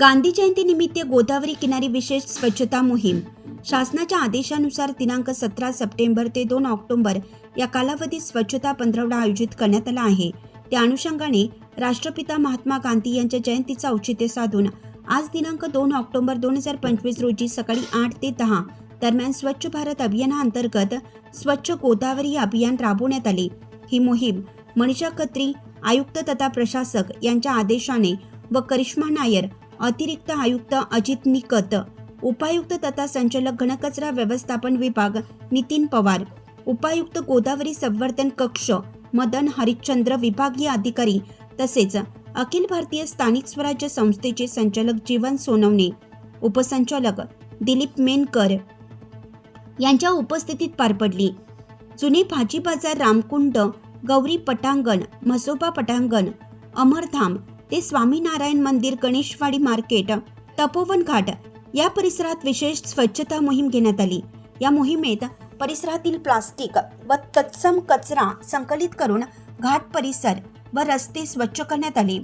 गांधी जयंतीनिमित्त गोदावरी किनारी विशेष स्वच्छता मोहीम. शासनाच्या आदेशानुसार दिनांक सतरा सप्टेंबर ते दोन ऑक्टोबर या कालावधीत स्वच्छता पंधरवडा आयोजित करण्यात आला आहे. त्या अनुषंगाने राष्ट्रपिता महात्मा गांधी यांच्या जयंतीचं औचित्य साधून आज दिनांक दोन ऑक्टोबर दोन हजार पंचवीस रोजी सकाळी आठ ते दहा दरम्यान स्वच्छ भारत अभियानाअंतर्गत स्वच्छ गोदावरी अभियान राबवण्यात आले. ही मोहीम मनीषा खत्री आयुक्त तथा प्रशासक यांच्या आदेशाने व करिश्मा नायर अतिरिक्त आयुक्त अजित निकत उपायुक्त तथा संचालक घनकचरा व्यवस्थापन विभाग नितीन पवार उपायुक्त गोदावरी संवर्धन कक्ष मदन हरिश्चंद्र विभागीय अधिकारी तसेच अखिल भारतीय स्थानिक स्वराज्य संस्थेचे संचालक जीवन सोनवणे उपसंचालक दिलीप मेनकर यांच्या उपस्थितीत पार पडली. जुने भाजी बाजार रामकुंड गौरी पटांगण म्हसोबा पटांगण अमरधाम ते स्वामीनारायण मंदिर गणेशवाडी मार्केट तपोवन घाट या परिसरात विशेष स्वच्छता मोहीम घेण्यात आली. या मोहिमेत परिसरातील प्लास्टिक व तत्सम कचरा संकलित करून घाट परिसर व रस्ते स्वच्छ करण्यात आले.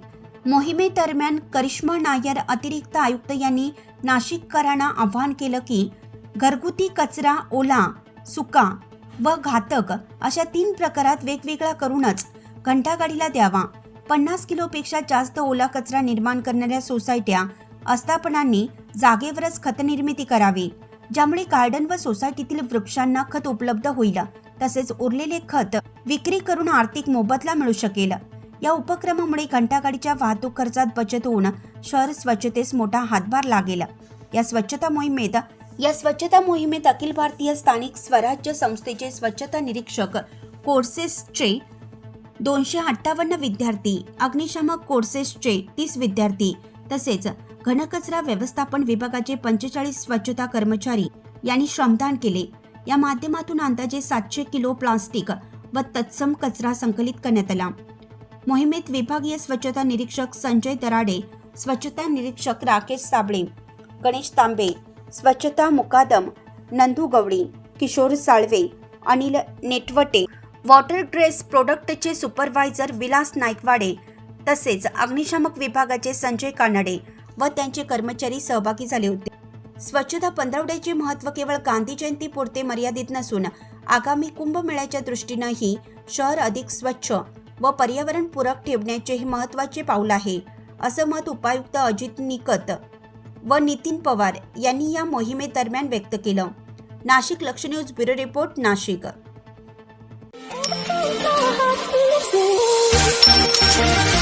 मोहिमेदरम्यान करिश्मा नायर अतिरिक्त आयुक्त यांनी नाशिककरांना आवाहन केलं की घरगुती कचरा ओला सुका व घातक अशा तीन प्रकारात वेगवेगळा करूनच घंटागाडीला द्यावा. पन्नास किलोपेक्षा जास्त ओला कचरा निर्माण करणाऱ्या सोसायट्या आस्थापनांनी जागेवरच खतनिर्मिती करावी ज्यामुळे गार्डन व सोसायटीतील वृक्षांना खत उपलब्ध होईल. तसेच उरलेले खत विक्री करून आर्थिक मोबदला मिळू शकेल. या उपक्रमामुळे घंटागाडीच्या वाहतूक खर्चात बचत होऊन शहर स्वच्छतेस मोठा हातभार लागेल. या स्वच्छता मोहिमेत या स्वच्छता मोहिमेत अखिल भारतीय स्थानिक स्वराज्य संस्थेचे स्वच्छता निरीक्षक कोर्सेसचे दोनशे अठ्ठावन्न विद्यार्थी अग्निशामक कोर्सेसचे तीस विद्यार्थी तसेच घनकचरा व्यवस्थापन विभागाचे पंचेचाळीस स्वच्छता कर्मचारी यांनी श्रमदान केले. या माध्यमातून अंदाजे सातशे किलो प्लास्टिक व तत्सम कचरा संकलित करण्यात आला. मोहिमेत विभागीय स्वच्छता निरीक्षक संजय दराडे स्वच्छता निरीक्षक राकेश साबळे गणेश तांबे स्वच्छता मुकादम नंदू गवळी किशोर साळवे अनिल नेटवटे वॉटर ड्रेस प्रोडक्टचे सुपरवायझर विलास नाईकवाडे तसेच अग्निशामक विभागाचे संजय कानडे व त्यांचे कर्मचारी सहभागी झाले होते. स्वच्छता पंधरवड्याचे महत्त्व केवळ गांधी जयंतीपुरते मर्यादित नसून आगामी कुंभमेळ्याच्या दृष्टीनंही शहर अधिक स्वच्छ व पर्यावरणपूरक ठेवण्याचे हे महत्त्वाचे पाऊल आहे असं मत उपायुक्त अजित निकत व नितीन पवार यांनी या मोहिमेदरम्यान व्यक्त केलं. Nashik Laksh news bureau report Nashik. Thank you.